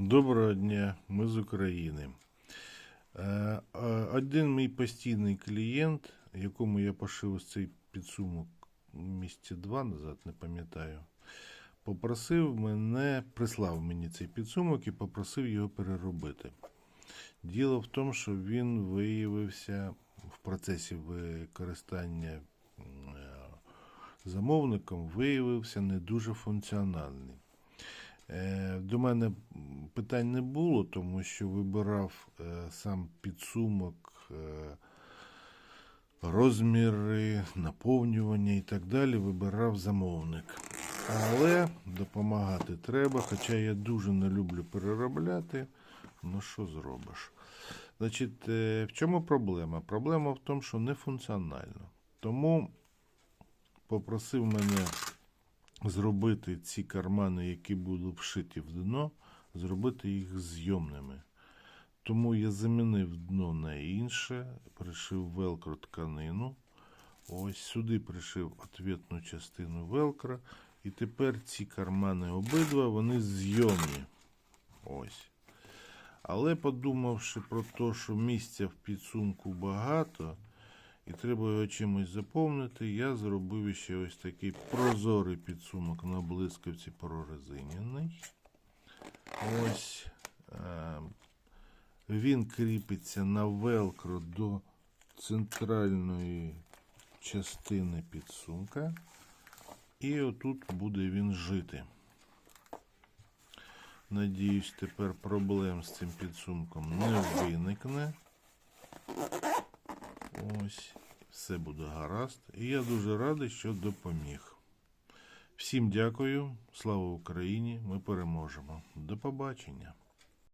Доброго дня, ми з України. Е, Один мій постійний клієнт, якому я пошив ось цей підсумок місяці два назад, не пам'ятаю, попросив мене, прислав мені цей підсумок і попросив його переробити. Діло в тому, що він виявився в процесі використання е, замовником, виявився не дуже функціональний. Е, До мене питань не було, тому що вибирав е, сам підсумок, е, розміри, наповнювання і так далі. Вибирав замовник. Але допомагати треба, хоча я дуже не люблю переробляти. Ну що зробиш? Значить, в чому проблема? Проблема в тому, що не функціонально. Тому попросив мене зробити ці кармани, які були вшиті в дно, зробити їх зйомними. Тому я замінив дно на інше, пришив велкро тканину. Ось сюди пришив ответну частину велкро. І тепер ці кармани обидва, вони зйомні. Ось. Але подумавши про те, що місця в підсумку багато, і треба його чимось заповнити, я зробив ще ось такий прозорий підсумок на блискавці прорезинений. Ось. Е, він кріпиться на велкро до центральної частини підсумка. І отут буде він жити. Надіюсь, тепер проблем з цим підсумком не виникне. Ось, все буде гаразд. І я дуже радий, що допоміг. Всім дякую. Слава Україні! Ми переможемо. До побачення.